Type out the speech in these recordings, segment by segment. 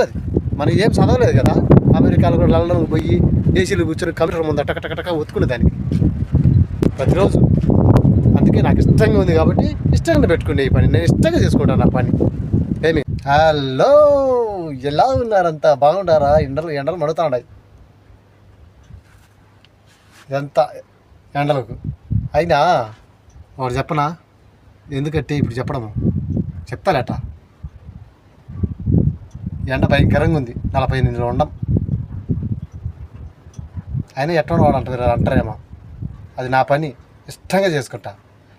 అది. మనం ఏం చదవలేదు కదా. అమెరికాలో కూడా లండన్ పోయి ఏసీలు కూర్చొని కంప్యూటర్ ముందు టక టక టక ఒత్తుకునే దానికి. ప్రతిరోజు. అందుకే నాకు ఇష్టంగా ఉంది కాబట్టి ఇష్టంగా పెట్టుకునే ఈ పని. నేను ఇష్టంగా చేసుకుంటాను ఆ పని. ఏమి? హలో! ఎలా ఉన్నారంతా? బాగుండారా? ఎండలు ఎండలు మడుతున్నాయి ఎంత ఎండలకు. అయినా వాడు చెప్పనా? ఎందుకంటే ఇప్పుడు చెప్పడము? చెప్తాలేట ఎండ భయంకరంగా ఉంది. నలభై ఎనిమిదిలో ఉండం. అయినా ఎట్టడం వాడు అంటారు అంటారేమో. అది నా పని ఇష్టంగా చేసుకుంటా.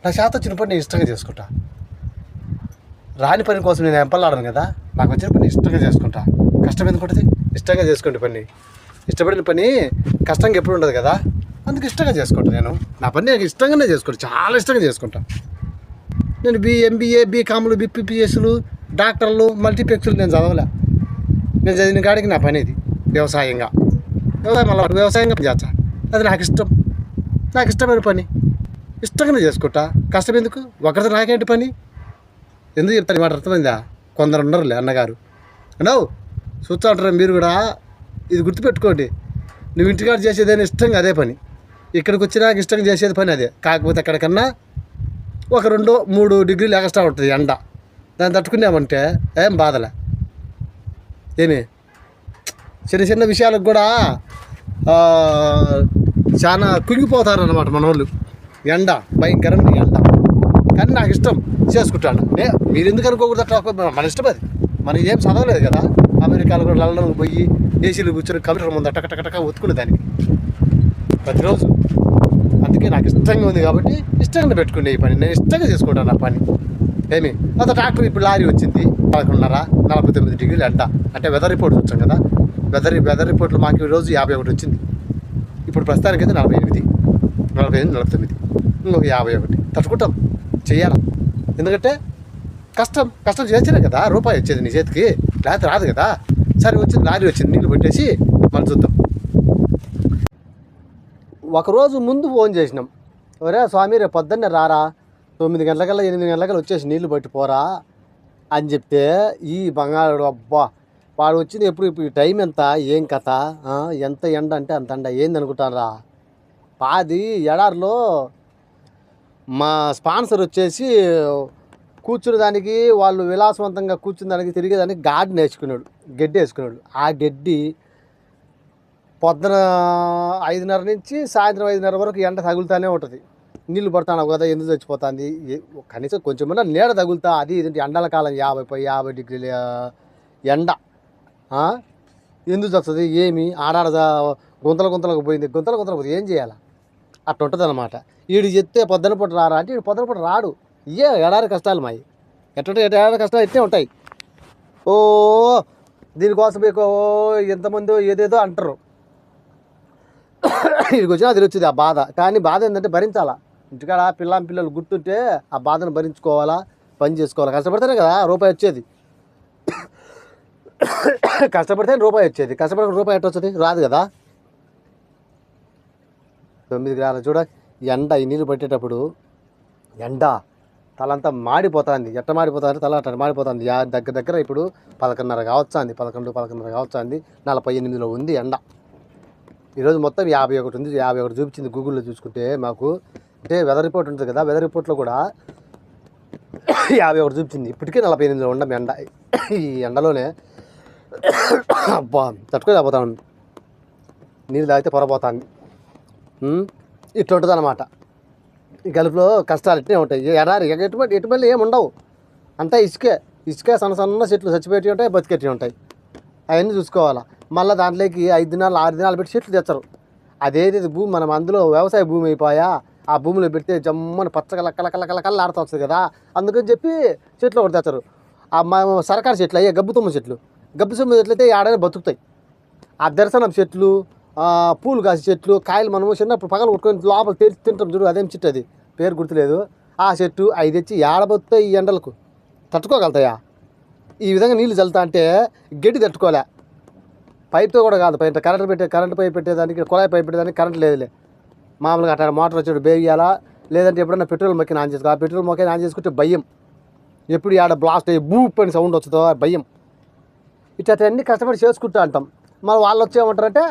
నా చేత వచ్చిన పని నేను ఇష్టంగా చేసుకుంటా. రాని పని కోసం నేను ఎంపల్లాడను కదా నాకు వచ్చిన పని ఇష్టంగా చేసుకుంటా. కష్టం ఎందుకుంటుంది? ఇష్టంగా చేసుకోండి పని. ఇష్టపడిన పని కష్టంగా ఎప్పుడు ఉండదు కదా అందుకు ఇష్టంగా చేసుకుంటా నేను. నా పని నాకు ఇష్టంగానే చేసుకుంటా చాలా ఇష్టంగా చేసుకుంటా. నేను బి ఎంబీఏ బీకామ్లు బిపిపిఎస్లు డాక్టర్లు మల్టీప్లెక్స్లు నేను చదవలే. నేను చదివిన కాడికి నా పని ఇది వ్యవసాయంగా. వ్యవసాయం మళ్ళీ వ్యవసాయంగా చేస్తా. అది నాకు ఇష్టం. నాకు ఇష్టమైన పని. ఇష్టంగానే చేసుకుంటా. కష్టం ఎందుకు? ఒకరితో నాకేంటి పని? ఎందుకు చెప్తాను మాట అర్థమైందా? కొందరు ఉన్నారులే అన్నగారు. అనో చూస్తూ ఉంటారు మీరు కూడా? ఇది గుర్తుపెట్టుకోండి. నువ్వు ఇంటికాడ చేసేదైనా ఇష్టంగా అదే పని. ఇక్కడికి వచ్చినాక ఇష్టంగా చేసేది పని అదే. కాకపోతే ఎక్కడికన్నా ఒక రెండు మూడు డిగ్రీలు ఎక్స్ట్రా ఉంటుంది ఎండ. దాన్ని తట్టుకున్నామంటే ఏం బాధలే. ఏమి చిన్న చిన్న విషయాలకు కూడా చాలా కుంగిపోతారు అనమాట మన వాళ్ళు ఎండ భయంకరమైన ఎండ. కానీ నాకు ఇష్టం చేసుకుంటాను నే మీరు ఎందుకు అనుకోకూడదు అట్లా? మన ఇష్టం అది. మనకి ఏం చదవలేదు కదా? అమెరికాలో కూడా లండన్కి పోయి ఏసీలు కూర్చొని కంప్యూటర్ ముందు టక ఒత్తుకునే దానికి. ప్రతిరోజు. అందుకే నాకు ఇష్టంగా ఉంది కాబట్టి ఇష్టంగా పెట్టుకునే ఈ పని. నేను ఇష్టంగా చేసుకుంటాను ఆ పని. ఏమి? అత ట్రాక్టర్ ఇప్పుడు లారీ వచ్చింది. పదకొండున్నర నలభై తొమ్మిది డిగ్రీలు ఎండ. అంటే వెదర్ రిపోర్ట్ వచ్చాం కదా. వెదర్ వెదర్ రిపోర్ట్లు మాకు రోజు యాభై ఒకటి వచ్చింది. ఇప్పుడు ప్రస్తుతానికి అయితే నలభై ఎనిమిది నలభై ఎనిమిది నలభై తొమ్మిది. ఇంకొక యాభై ఒకటి. తట్టుకుంటాం. చేయాలా ఎందుకంటే కష్టం కష్టం చేస్తేనే కదా రూపాయి వచ్చేది నీ చేతికి. లేకపోతే రాదు కదా. సరే వచ్చింది లారీ వచ్చింది నీళ్ళు పెట్టేసి మనం చూద్దాం. ఒకరోజు ముందు ఫోన్ చేసినాం. ఒరే స్వామి రేపు పొద్దున్నే రారా? తొమ్మిది గంటలకల్లా ఎనిమిది గంటలకల్లా వచ్చేసి నీళ్ళు పట్టిపోరా అని చెప్తే ఈ బంగారు అబ్బా వాడు వచ్చింది ఎప్పుడు ఇప్పుడు ఈ టైం ఎంత? ఏం కథ? ఎంత ఎండ అంటే అంత ఎండ. ఏంది అనుకుంటారా పాది ఎడారిలో మా స్పాన్సర్ వచ్చేసి కూర్చునే దానికి వాళ్ళు విలాసవంతంగా కూర్చునే దానికి తిరిగేదానికి గార్డెన్ వేసుకున్నాడు గడ్డి వేసుకున్నాడు. ఆ గడ్డి పొద్దున ఐదున్నర నుంచి సాయంత్రం ఐదున్నర వరకు ఎండ తగులుతూనే ఉంటుంది. నీళ్ళు పడతాను కదా ఎందుకు చచ్చిపోతుంది? కనీసం కొంచెం నీడ తగులుతా అది ఇది ఎండల కాలం యాభై పై యాభై డిగ్రీల ఎండ. ఎందుకు చస్తుంది? ఏమి? ఆడాడ గుంతల గుంతలకు పోయింది. గుంతల గుంతలకు పోయింది ఏం చేయాలి? అట్లా ఉంటుంది అనమాట వీడు చెప్తే పొద్దున పూట రారా అంటే వీడు పొద్దున పూట రాడు. ఇయే ఎడారి కష్టాలు మాయి. ఎట్ట ఎడారి కష్టాలు ఎట్టే ఉంటాయి. ఓ దీనికోసం మీకు ఎంతమంది ఏదేదో అంటారు. వీడికి వచ్చినా వచ్చింది ఆ బాధ. కానీ బాధ ఏంటంటే భరించాలా? ఇంటికాడ పిల్లం పిల్లలు గుర్తుంటే ఆ బాధను భరించుకోవాలా పని చేసుకోవాలా? కష్టపడితేనే కదా రూపాయి వచ్చేది. కష్టపడితే రూపాయి వచ్చేది. కష్టపడితే రూపాయి ఎట్ట వచ్చేది రాదు కదా. తొమ్మిది గ్రాలు చూడ ఎండ ఈ నీళ్ళు పట్టేటప్పుడు ఎండ తలంతా మాడిపోతుంది. ఎట్ట మాడిపోతుంది? తల అట్ట మాడిపోతుంది. దగ్గర దగ్గర ఇప్పుడు పదకొండున్నర కావచ్చాంది. పదకొండు పదకొండున్నర కావచ్చాంది. నలభై ఎనిమిదిలో ఉంది ఎండ. ఈరోజు మొత్తం యాభై ఒకటి ఉంది. యాభై ఒకటి చూపించింది గూగుల్లో చూసుకుంటే మాకు అంటే వెదర్ రిపోర్ట్ ఉంటుంది కదా వెదర్ రిపోర్ట్లో కూడా యాభై ఒకటి చూపించింది. ఇప్పటికే నలభై ఎనిమిదిలో ఉండం ఎండ. ఈ ఎండలోనే అబ్బా తట్టుకోలేకపోతాను. నీళ్ళు తాగితే పొరపోతాను ఇట్లా ఉంటుంది అనమాట ఈ గలుపులో కష్టాలు ఇట్టే ఉంటాయి. ఎడారి ఎటువంటి ఎటువంటి ఏమి ఉండవు. అంతా ఇసుకే. ఇసుకే సన్న సన్న చెట్లు చచ్చిపెట్టి ఉంటాయి బతికెట్టి ఉంటాయి. అవన్నీ చూసుకోవాలా. మళ్ళీ దాంట్లోకి ఐదు దినాలు ఆరు దినాలు పెట్టి చెట్లు తెచ్చరు. అదేది భూమి? మనం అందులో వ్యవసాయ భూమి అయిపోయా? ఆ భూమిలో పెడితే జమ్మని పచ్చగా లక్క లక్క లక్క లక్కలు ఆడుతూ వస్తుంది కదా. అందుకని చెప్పి చెట్లు ఒకటి తెచ్చారు. ఆ మా సరకారు చెట్లు అయ్యే గబ్బుతుమ్మ చెట్లు. గబ్బుతుమ్మ చెట్లు అయితే ఆడనే బతుకుతాయి. ఆ దర్శనం చెట్లు పూలు కాసే చెట్లు కాయలు మనము చిన్నప్పుడు పగలు కొట్టుకొని లోపల తెరిచి తింటాం చూడు అదేం చెట్టు అది? పేరు గుర్తులేదు. ఆ చెట్టు అవి తెచ్చి ఏడబోతాయి ఈ ఎండలకు? తట్టుకోగలుగుతాయా? ఈ విధంగా నీళ్ళు చల్లుతా అంటే గడ్డి తట్టుకోలే. పైప్తో కూడా కాదు పైన కరెంట్ పెట్టే కరెంట్ పైప్ పెట్టేదానికి కుళాయి పైప్ పెట్టేదానికి కరెంట్ లేదులే. మామూలుగా అట్లా మోటార్ వచ్చి బేగియాలా లేదంటే ఎప్పుడైనా పెట్రోల్ మొక్కి ఆన్ చేసుకో ఆ పెట్రోల్ మొక్కి ఆన్ చేసుకుంటే భయం. ఎప్పుడు ఆడ బ్లాస్ట్ అయ్యి బూప్ అని సౌండ్ వస్తుందో భయం. భయం అన్ని కష్టపడి చేసుకుంటూ అంటాం మరి వాళ్ళు వచ్చేమంటారంటే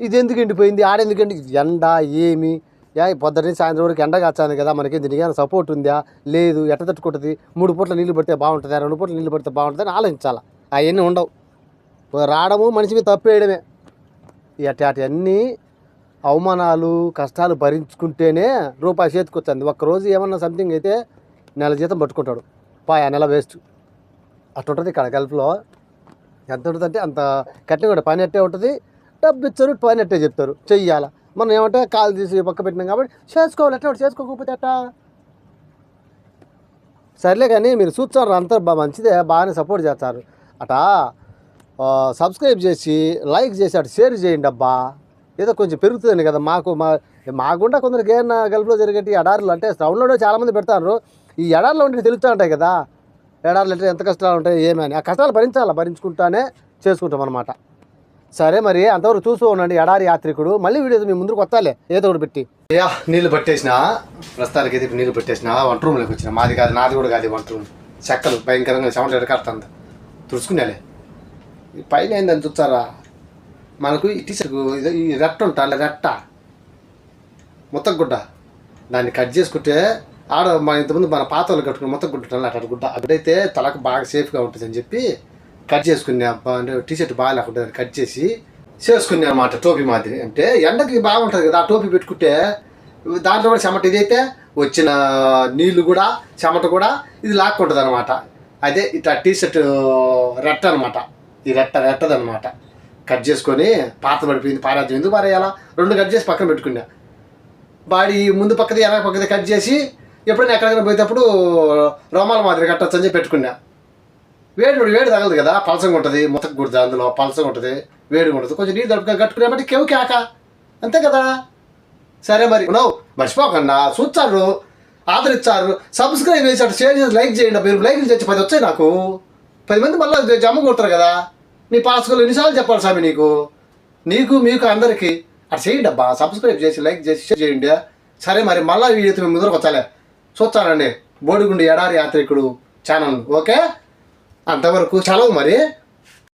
ఇది ఎందుకు ఎండిపోయింది? ఆడెందుకు ఎండి ఎండ ఏమి? పొద్దున్నే పొద్దున సాయంత్రం వరకు ఎండ కాచాను కదా మనకి దీనికి ఏమైనా సపోర్ట్ ఉందా? లేదు ఎట్ట తట్టుకుంటుంది? మూడు పూట్ల నీళ్ళు పడితే బాగుంటుందా? రెండు పూట్ల నీళ్ళు పడితే బాగుంటుంది? అని ఆలోచించాలి? అవన్నీ ఉండవు. రావడము మనిషి మీద తప్పేయడమే అటు అన్నీ అవమానాలు కష్టాలు భరించుకుంటేనే రూపాయి చేతికొచ్చింది ఒక్కరోజు ఏమన్నా సంథింగ్ అయితే నెల జీతం పట్టుకుంటాడు. పాయ నెల వేస్ట్ అట్లా ఉంటుంది ఇక్కడ గల్ఫ్లో. ఎంత ఉంటుందంటే అంత కట్టిన కూడా పని అట్టే ఉంటుంది. డబ్బు ఇచ్చారు పని అట్టే చెప్తారు. చెయ్యాల. మనం ఏమంటే కాలు తీసి పక్క పెట్టినాం కాబట్టి చేసుకోవాలి ఎట్లా ఒకటి చేసుకోకపోతే అట్టా సర్లే కానీ మీరు చూస్తారు అంతా మంచిదే బాగానే సపోర్ట్ చేస్తారు. అటా సబ్స్క్రైబ్ చేసి లైక్ చేసి అటు షేర్ చేయండి అబ్బా. ఏదో కొంచెం పెరుగుతుంది కదా. మాకు మా మాకుండా కొందరికి ఏమన్నా గల్ఫ్లో జరిగేటి ఎడారులు అంటే టౌన్లో చాలామంది పెడతారు. ఈ ఎడారిలో ఉంటే తెలుస్తూ ఉంటాయి కదా. ఎడార్లు అంటే ఎంత కష్టాలు ఉంటాయి ఏమని ఆ కష్టాలు భరించాలా? భరించుకుంటానే చేసుకుంటాం అనమాట సరే మరి అంతవరకు చూస్తూ ఉండండి ఎడారి యాత్రికుడు. మళ్ళీ వీడియో మీ ముందుకు వస్తాలే. ఏదో ఒకటి పెట్టి. అయ్యా నీళ్ళు పట్టేసిన? ప్రస్తుతానికి అయితే నీళ్ళు పట్టేసిన? వంట రూమ్లోకి వచ్చిన? మాది కాదు నాది కూడా కాదు వంట రూమ్. చెక్కలు భయంకరంగా చెమటలు ఎడకడుతుంది. తుడుచుకునేలే. ఈ పైన ఏందని చూస్తారా? మనకు ఈ టీషర్ట్ ఇది ఈ రెట్ట ఉంటా రెట్ట. మొత్తం గుడ్డ. దాన్ని కట్ చేసుకుంటే ఆడ మన ఇంతకుముందు మన పాత వాళ్ళు కట్టుకుని మొత్తం గుడ్డ అట్లా గుడ్డ. అక్కడైతే తలకు బాగా సేఫ్గా ఉంటుంది అని చెప్పి కట్ చేసుకునే అబ్బా అంటే టీషర్ట్ బాగా లేకుండా కట్ చేసి చేసుకునే అనమాట టోపీ మాదిరి. అంటే ఎండకి బాగుంటుంది కదా ఆ టోపీ పెట్టుకుంటే దాంట్లో కూడా చెమట ఇదైతే వచ్చిన నీళ్ళు కూడా చెమట కూడా ఇది లాక్కుంటుంది అనమాట అదే ఇట్లా టీషర్ట్ రెట్ట అనమాట ఈ రెట్ట రెట్టదనమాట కట్ చేసుకొని పాత పడిపోయింది పారాజ్యం ఎందుకు పారేయాలా? రెండు కట్ చేసి పక్కన పెట్టుకున్నా. బాడీ ముందు పక్కది వెనక పక్కది కట్ చేసి ఎప్పుడైనా ఎక్కడికైనా పోయేటప్పుడు రోమాల మాదిరి కట్టచ్చు అని చెప్పి పెట్టుకున్నా. వేడి కూడా వేడి తగలదు కదా పలసంగా ఉంటుంది ముతక గుడిది అందులో పలసంగా ఉంటుంది వేడిగా ఉంటుంది. కొంచెం నీళ్ళు దడుపుకొని కట్టుకునేబట్టి కేవు కేక. అంతే కదా? సరే మరి. నవ్వు మర్చిపోకుండా చూస్తారు ఆదరించారు సబ్స్క్రైబ్ చేసి షేర్ చేసి లైక్ చేయండి. మీరు లైక్ చేసి పది వచ్చాయి నాకు. పది మంది మళ్ళీ జమ్మ కొడతారు కదా. నీ పాస్కోలు ఎన్నిసార్లు చెప్పాలి స్వామి నీకు? నీకు మీకు అందరికీ. అటు చేయండి అబ్బా సబ్స్క్రైబ్ చేసి లైక్ చేసి షేర్ చేయండి. సరే మరి మళ్ళీ వీడియోతో మేము ముందరకు వచ్చాలే. చూస్తానండి. బోడిగుండి ఎడారి యాత్రికుడు ఛానల్. ఓకే? అంతవరకు చలవు మరి.